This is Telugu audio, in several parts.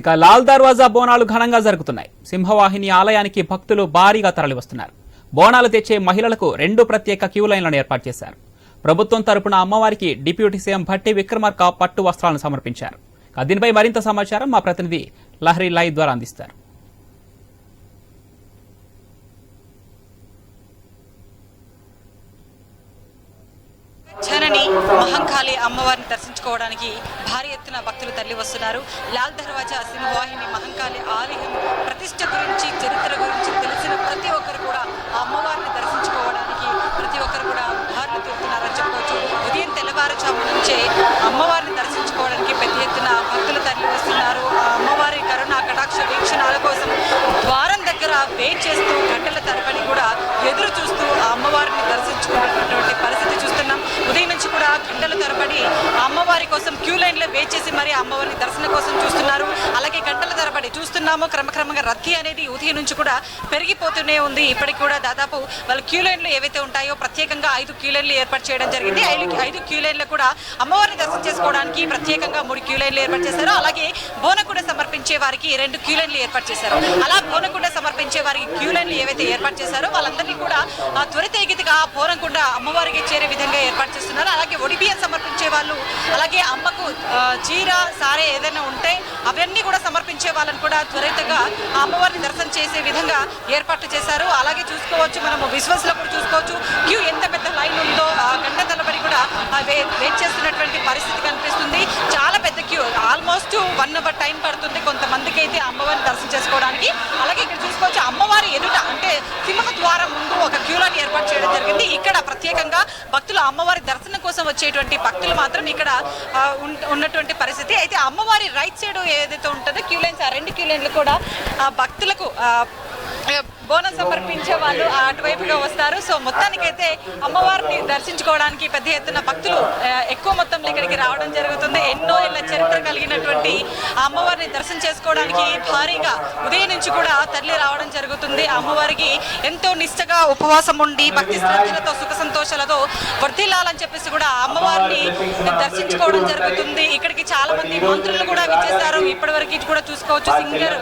ఇక లాల్ దర్వాజా బోనాలు ఘనంగా జరుగుతున్నాయి. సింహవాహిని ఆలయానికి భక్తులు భారీగా తరలివస్తున్నారు. బోనాలు తెచ్చే మహిళలకు రెండు ప్రత్యేక క్యూ లైన్లను ఏర్పాటు చేశారు. ప్రభుత్వం తరపున అమ్మవారికి డిప్యూటీ సీఎం భట్టి విక్రమార్క పట్టు వస్త్రాలను సమర్పించారు. దీనిపై మరింత సమాచారం మా ప్రతినిధి లహరి లైవ్ ద్వారా అందిస్తారు. మహంకాళి అమ్మవారి దర్శించుకోవడానికి భారీ ఎత్తున భక్తులు తరలి వస్తున్నారు లాల్ దర్వాజా సింహవాహిని మహంకాళి ఆలయం ప్రతిష్ట గురించి చరిత్ర గురించి తెలిసిన ప్రతి ఒక్కరు కూడా ఆ అమ్మవారిని దర్శించుకోవడానికి ప్రతి ఒక్కరు కూడా భారీ తిరుగుతున్నారని చెప్పుకోవచ్చు ఉదయం తెల్లవారుజాము నుంచే అమ్మవారిని దర్శించుకోవడానికి పెద్ద ఎత్తున భక్తులు తరలి వస్తున్నారు ఆ అమ్మవారి కరుణ కటాక్ష వీక్షణాల కోసం ద్వారం దగ్గర వెయిట్ చేస్తూ గంటల తరబడి కూడా ఎదురు చూస్తూ ఆ అమ్మవారిని దర్శించుకున్నటువంటి పరిస్థితి చూస్తున్నాం. ఉదయం నుంచి కూడా గంటల తరబడి అమ్మవారి కోసం క్యూ లైన్లో వెయిట్ చేసి మరి అమ్మవారిని దర్శనం కోసం చూస్తున్నారు. అలాగే గంటల తరబడి చూస్తున్నాము. క్రమక్రమంగా రద్దీ అనేది ఉదయం నుంచి కూడా పెరిగిపోతూనే ఉంది. ఇప్పటికి కూడా దాదాపు వాళ్ళ క్యూ లైన్లు ఏవైతే ఉంటాయో ప్రత్యేకంగా ఐదు క్యూ లైన్లు ఏర్పాటు చేయడం జరిగింది. ఐదు ఐదు క్యూ లైన్లు కూడా అమ్మవారిని దర్శనం చేసుకోవడానికి ప్రత్యేకంగా మూడు క్యూ లైన్లు ఏర్పాటు చేశారు. అలాగే బోనకుండ సమర్పించే వారికి రెండు క్యూ లైన్లు ఏర్పాటు చేశారు. అలా బోనకుండ సమర్పించే వారికి క్యూ లైన్లు ఏవైతే ఏర్పాటు చేశారో వాళ్ళందరినీ కూడా ఆ, త్వరితగతిగా పోరంకుండా అమ్మవారికి చేరే విధంగా ఏర్పాటు చేస్తున్నారు. అలాగే ఒడిబియ్యం సమర్పించే వాళ్ళు అలాగే అమ్మకు చీర సారే ఏదైనా ఉంటే అవన్నీ కూడా సమర్పించే వాళ్ళని కూడా త్వరితగా ఆ అమ్మవారిని దర్శనం చేసే విధంగా ఏర్పాట్లు చేశారు. అలాగే చూసుకోవచ్చు మనము విశ్వాసులో కూడా చూసుకోవచ్చు. క్యూ ఎంత పెద్ద లైన్ ఉందో ఆ గంట తలబడి కూడా వెయిట్ చేస్తున్నారు పరిస్థితి కనిపిస్తుంది చాలా పెద్ద queue almost one hour time పడుతుంది. కొంతమందికి అయితే అమ్మవారిని దర్శనం చేసుకోవడానికి. అలాగే ఇక్కడ చూసుకోవచ్చు అమ్మవారి ఎదుట అంటే సింహ ద్వారం ముందు ఒక క్యూలను ఏర్పాటు చేయడం జరిగింది. ఇక్కడ ప్రత్యేకంగా భక్తులు అమ్మవారి దర్శనం కోసం వచ్చేటువంటి భక్తులు మాత్రం ఇక్కడ ఉన్నటువంటి పరిస్థితి. అయితే అమ్మవారి రైట్ సైడ్ ఏదైతే ఉంటుందో క్యూ లైన్స్ ఆ రెండు క్యూ లైన్లు కూడా ఆ, భక్తులకు ఆ, బోనం సమర్పించే వాళ్ళు అటువైపుగా వస్తారు. సో మొత్తానికైతే అమ్మవారిని దర్శించుకోవడానికి పెద్ద ఎత్తున భక్తులు ఎక్కువ మొత్తంలో ఇక్కడికి రావడం జరుగుతుంది. ఎన్నో ఏళ్ళ చరిత్ర కలిగినటువంటి అమ్మవారిని దర్శనం చేసుకోవడానికి భారీగా ఉదయం నుంచి కూడా తరలి రావడం జరుగుతుంది. అమ్మవారికి ఎంతో నిష్టగా ఉపవాసం ఉండి భక్తి శ్రద్ధలతో సుఖ సంతోషాలతో వర్ధిల్లాలని చెప్పేసి కూడా అమ్మవారిని దర్శించుకోవడం జరుగుతుంది. ఇక్కడికి చాలా మంది మంత్రులు కూడా విచ్చేస్తారు ఇప్పటి వరకు కూడా చూసుకోవచ్చు. సింగర్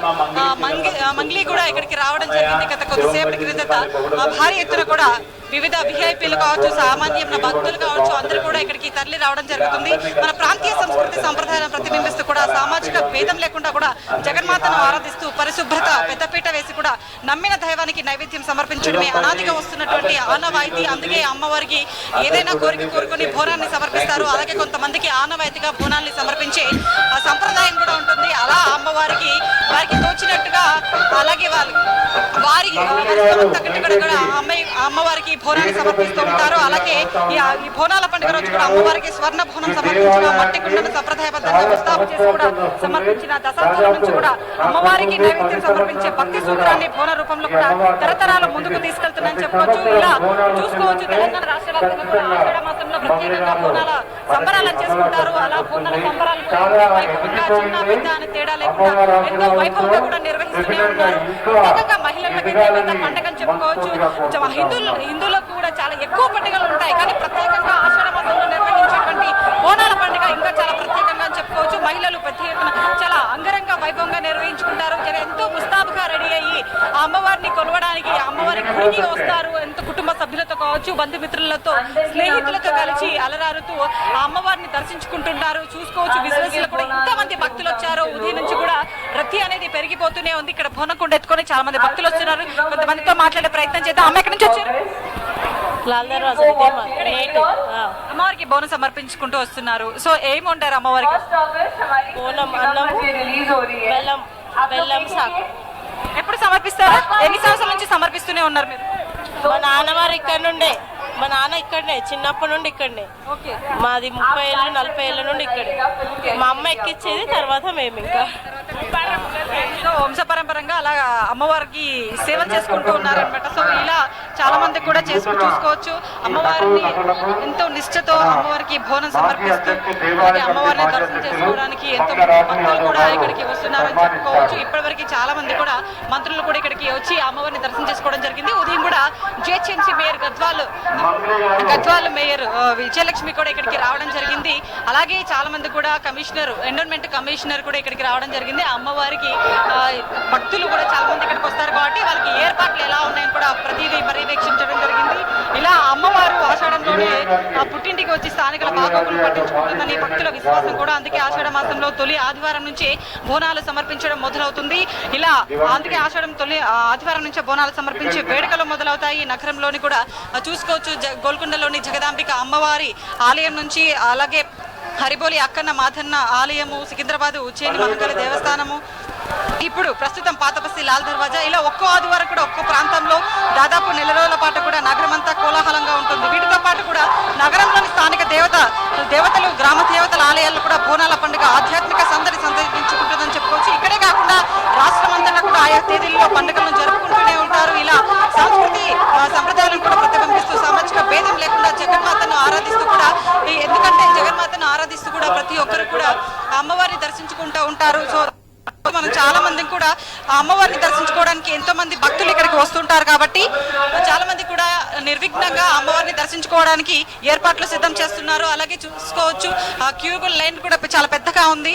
మంగ్లీ కూడా ఇక్కడికి రావడం జరిగింది గత కొద్దిసేపటి క్రిందట. ఆ, భారీ ఎత్తున కూడా వివిధ విఐపీలు కావచ్చు సామాన్యమైన భక్తులు కావచ్చు అందరూ కూడా ఇక్కడికి తరలి రావడం జరుగుతుంది. మన ప్రాంతీయ సంస్కృతి సంప్రదాయాలను ప్రతిబింబిస్తూ కూడా సామాజిక భేదం లేకుండా కూడా జగన్మాతను ఆరాధిస్తూ పరిశుభ్రత పెద్దపీట వేసి కూడా నమ్మిన దైవానికి నైవేద్యం సమర్పించడమే అనాదిగా వస్తున్నటువంటి ఆనవాయితీ. అందుకే అమ్మవారికి ఏదైనా కోరిక కోరుకొని బోనాన్ని సమర్పిస్తారు. అలాగే కొంతమందికి ఆనవాయితీగా బోనాన్ని సమర్పించే ఆ సంప్రదాయం కూడా ఉంటుంది. అలా అమ్మవారికి వారికి తోచినట్టుగా అలాగే వాళ్ళు అమ్మాయి అమ్మవారికి బోనాన్ని సమర్పిస్తూ ఉంటారు. అలాగే ఈ బోనాల పండుగ రోజు కూడా అమ్మవారికి స్వర్ణ బోనం సమర్పించిన మట్టి కుండను సంప్రదాయబద్ధంగా ముస్తాబు చేసి కూడా సమర్పించిన దశాబ్దాల నుంచి కూడా అమ్మవారికి నైవేద్యం సమర్పించే భక్తి సూత్రాన్ని బోన రూపంలో కూడా తరతరాల ముందుకు తీసుకెళ్తుందని చెప్పవచ్చు ఇలా చూసుకోవచ్చు. తెలంగాణ రాష్ట్ర వ్యాప్తంగా కూడా ఆషాఢ మాసంలో ప్రత్యేకంగా బోనాల సంబరాలు చేసుకుంటారు. అలా బోనాల సంబరాలు కూడా వైభవంగా చిన్న పెద్ద అనే తేడా లేకుండా ఎంతో వైభవంగా కూడా నిర్వహిస్తూనే ఉన్నారు. ప్రత్యేకంగా మహిళలకు ఇదే పెద్ద పండుగ అని చెప్పుకోవచ్చు. హిందువులు హిందువులకు కూడా చాలా ఎక్కువ పండుగలు ఉంటాయి. కానీ ప్రత్యేకంగా ఆషాఢ మాసంలో నిర్వహించేటువంటి బోనాల పండుగ ఇంకా చాలా ప్రత్యేకంగా చెప్పుకోవచ్చు. మహిళలు ఎత్తున చాలా అంగరంగ వైభవంగా నిర్వహించుకుంటారు. ఎంతో ముస్తాబుగా రెడీ అయ్యి ఆ అమ్మవారిని కొలవడానికి ఆ అమ్మవారి గుడికి వస్తారు. కుటుంబ సభ్యులతో కావచ్చు బంధుమిత్రులతో స్నేహితులతో కలిసి అలరారుతూ ఆ అమ్మవారిని దర్శించుకుంటున్నారు. చూసుకోవచ్చు విజువల్స్లో కూడా ఇంతమంది భక్తులు వచ్చారో. ఉదయం నుంచి కూడా రద్దీ అనేది పెరిగిపోతూనే ఉంది. ఇక్కడ బోనకుండ ఎత్తుకొని చాలా మంది భక్తులు వస్తున్నారు. కొంతమందితో మాట్లాడే ప్రయత్నం చేద్దాం. అమ్మ ఎక్కడి నుంచి వచ్చారు. అమ్మవారికి బోనం సమర్పించుకుంటూ వస్తున్నారు. సో ఏమి ఉంటారు అమ్మవారికి? పూనం అన్నం బెల్లం బెల్లం సాకు ఎప్పుడు సమర్పిస్తారు ఎన్ని సంవత్సరాల నుంచి సమర్పిస్తూనే ఉన్నారు మీరు మా నాన్నవారు ఇక్కడ నుండే మా నాన్న ఇక్కడనే చిన్నప్పటి నుండి ఇక్కడనే. మాది ముప్పై ఏళ్ళు నలభై ఏళ్ళ నుండి ఇక్కడే. మా అమ్మ ఎక్కిచ్చేది తర్వాత మేము ఇంకా. సో వంశపరంపరంగా అలా అమ్మవారికి సేవ చేసుకుంటూ ఉన్నారనమాట సో ఇలా చాలా మంది కూడా చేసుకుని చూసుకోవచ్చు. అమ్మవారిని ఎంతో నిష్ఠతో అమ్మవారికి బోనం సమర్పిస్తూ అలాగే అమ్మవారిని దర్శనం చేసుకోవడానికి ఎంతో భక్తులు కూడా ఇక్కడికి వస్తున్నారని చెప్పుకోవచ్చు. ఇప్పటివరకు చాలా మంది కూడా మంత్రులు కూడా ఇక్కడికి వచ్చి అమ్మవారిని దర్శనం చేసుకోవడం జరిగింది. ఉదయం కూడా GHMC mayor Gadwal Gadwal mayor Vijayalakshmi కూడా ఇక్కడికి రావడం జరిగింది. అలాగే చాలా మంది కూడా కమిషనర్ ఎండోన్మెంట్ కమిషనర్ కూడా ఇక్కడికి రావడం జరిగింది. అమ్మవారికి భక్తులు కూడా చాలా మంది ఇక్కడికి వస్తారు కాబట్టి వాళ్ళకి ఏర్పాట్లు ఎలా ఉన్నాయని కూడా ప్రతిదీ పర్యవేక్షించడం జరిగింది. ఇలా అమ్మవారు ఆషాఢంలోనే పుట్టింటికి వచ్చి స్థానికుల బాగోగులు పట్టించుకుంటుందని భక్తుల విశ్వాసం కూడా. అందుకే ఆషాఢ మాసంలో తొలి ఆదివారం నుంచి బోనాలు సమర్పించడం మొదలవుతుంది. ఇలా అందుకే ఆషాఢం తొలి ఆదివారం నుంచే బోనాలు సమర్పించి వేడుకలు మొదలవుతాయి. నగరంలోని కూడా చూసుకోవచ్చు. గోల్కొండలోని జగదాంబిక అమ్మవారి ఆలయం నుంచి అలాగే హరిబోలి అక్కన్న మాధన్న ఆలయము సికింద్రాబాద్ ఉజ్జయిని మహంకాళ దేవస్థానము. ఇప్పుడు ప్రస్తుతం పాతబస్తి లాల్ దర్వాజా. ఇలా ఒక్కో ఆదివారం కూడా ఒక్కో ప్రాంతంలో దాదాపు నెల రోజుల పాటు కూడా నగరమంతా కోలాహలంగా ఉంటుంది. వీటితో పాటు కూడా నగరంలోని స్థానిక దేవత దేవతలు గ్రామ దేవతల ఆలయాల్లో కూడా బోనాల పండుగ ఆధ్యాత్మిక సందడి సందర్శించుకుంటుందని చెప్పుకోవచ్చు. ఇక్కడే కాకుండా రాష్ట్రం అంతటా కూడా ఆయా తేదీల్లో పండుగలను జరుపుకుంటూనే ఉంటారు ఇలా సంస్కృతి ఆ, సంప్రదాయాలను కూడా ప్రతిబింబిస్తూ సామాజిక భేదం లేకుండా జగన్మాతను ఆరాధిస్తూ కూడా ఈ- ఎందుకంటే జగన్మాతను ఆరాధిస్తూ కూడా ప్రతి ఒక్కరు కూడా అమ్మవారిని దర్శించుకుంటూ ఉంటారు. సో మనం చాలా మంది కూడా ఆ అమ్మవారిని దర్శించుకోవడానికి ఎంతో మంది భక్తులు ఇక్కడికి వస్తుంటారు కాబట్టి చాలా మంది కూడా నిర్విఘ్నంగా అమ్మవారిని దర్శించుకోవడానికి ఏర్పాట్లు సిద్ధం చేస్తున్నారు. అలాగే చూసుకోవచ్చు. ఆ క్యూ లైన్ కూడా చాలా పెద్దగా ఉంది.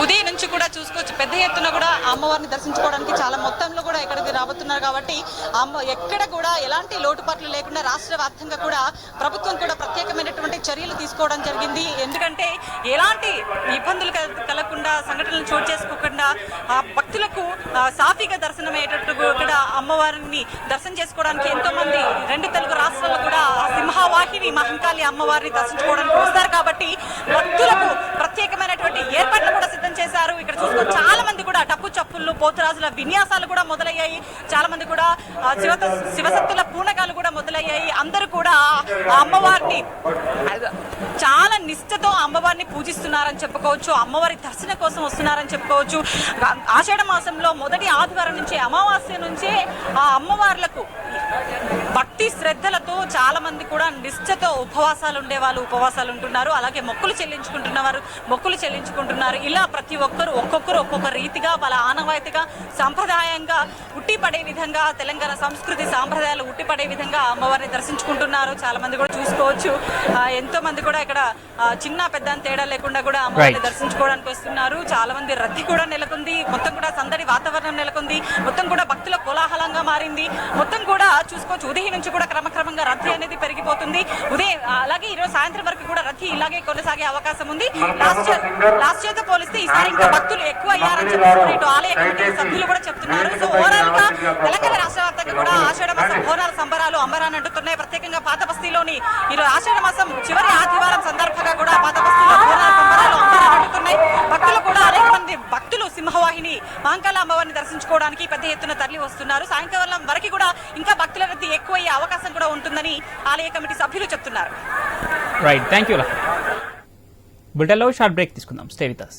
ఉదయం నుంచి కూడా చూసుకోవచ్చు. పెద్ద ఎత్తున కూడా అమ్మవారిని దర్శించుకోవడానికి చాలా మొత్తంలో కూడా ఇక్కడికి రాబోతున్నారు కాబట్టి అమ్మ ఎక్కడ కూడా ఎలాంటి లోటుపాట్లు లేకుండా రాష్ట్ర వ్యాప్తంగా కూడా ప్రభుత్వం కూడా ప్రత్యేకమైనటువంటి చర్యలు తీసుకోవడం జరిగింది. ఎందుకంటే ఎలాంటి ఇబ్బందులు కలగకుండా సంఘటనలు చోటు చేసుకోకుండా ఆ భక్తులకు సాఫీగా దర్శనం అయ్యేటట్టు కూడా అమ్మవారిని దర్శనం చేసుకోవడానికి ఎంతో మంది రెండు తెలుగు రాష్ట్రాల్లో కూడా సింహవాహిని మహంకాళి అమ్మవారిని దర్శించుకోవడానికి వస్తారు కాబట్టి భక్తులకు ప్రత్యేకమైనటువంటి ఏర్పాట్లు కూడా చేశారు. ఇక్కడ చూసుకో చాలా మంది కూడా టప్పు చప్పుళ్ళు పోతురాజుల విన్యాసాలు కూడా మొదలయ్యాయి. చాలా మంది కూడా శివ శివశక్తుల పూనకాలు కూడా మొదలయ్యాయి. అందరూ కూడా అమ్మవారిని చాలా నిష్ఠతో అమ్మవారిని పూజిస్తున్నారని చెప్పుకోవచ్చు అమ్మవారి దర్శన కోసం వస్తున్నారని చెప్పుకోవచ్చు. ఆషాఢ మాసంలో మొదటి ఆదివారం నుంచి అమావాస్య నుంచే ఆ అమ్మవార్లకు భక్తి శ్రద్ధలతో చాలా మంది కూడా నిష్ఠతో ఉపవాసాలు ఉండేవాళ్ళు ఉపవాసాలు ఉంటున్నారు. అలాగే మొక్కులు చెల్లించుకుంటున్నవారు మొక్కులు చెల్లించుకుంటున్నారు. ఇలా ప్రతి ఒక్కరు ఒక్కొక్కరు ఒక్కొక్క రీతిగా వాళ్ళ ఆనవాయితీగా సాంప్రదాయంగా ఉట్టిపడే విధంగా తెలంగాణ సంస్కృతి సాంప్రదాయాలు ఉట్టిపడే విధంగా అమ్మవారిని దర్శించుకుంటున్నారు. చాలా మంది కూడా చూసుకోవచ్చు. ఎంతో మంది కూడా ఇక్కడ ఆ, చిన్న పెద్ద తేడా లేకుండా కూడా అమ్మవారిని. దర్శించుకోవడానికి వస్తున్నారు. చాలా మంది రద్దీ కూడా నెలకొంది. మొత్తం కూడా సందడి వాతావరణం నెలకొంది. మొత్తం కూడా భక్తుల కోలాహలంగా మారింది. మొత్తం కూడా చూసుకోవచ్చు. ఉదయం నుంచి కూడా క్రమక్రమంగా రద్దీ అనేది పెరిగిపోతుంది. ఉదయం అలాగే ఈరోజు సాయంత్రం వరకు కూడా రద్దీ ఇలాగే కొనసాగే అవకాశం ఉంది. లాస్ట్ లాస్ట్ ఇయర్తో పోలిస్తే ఈసారి ఇంకా భక్తులు ఎక్కువ అయ్యారని చెప్పి ఇటు ఆలయ కమిటీ సభ్యులు కూడా చెప్తున్నారు. సో ఓవరాల్గా తెలంగాణ రాష్ట్ర వ్యాప్తంగా కూడా ఆషాఢ మాసం బోనాల సంబరాలు అంబరాన్ని అంటున్నాయి ప్రత్యేకంగా పాత బస్తీలోని ఈరోజు ఆషాఢ మాసం చివరి ఆదివారం సందర్భంగా కూడా పాత సంబరాలు అంబరాన్ని అంటున్నాయి భక్తులు కూడా అనేక మంది భక్తులు సింహవాహిని మహంకాళ అమ్మవారిని దర్శించుకోవడానికి పెద్ద ఎత్తున తరలి వస్తున్నారు. సాయంకాలం వరకు కూడా ఇంకా భక్తుల రద్దీ ఎక్కువయ్యే అవకాశం కూడా ఉంటుందని ఆలయ కమిటీ సభ్యులు చెప్తున్నారు. రైట్ థ్యాంక్ యూ బుల్టెల్లో షార్ట్ బ్రేక్ తీసుకుందాం. Stay with us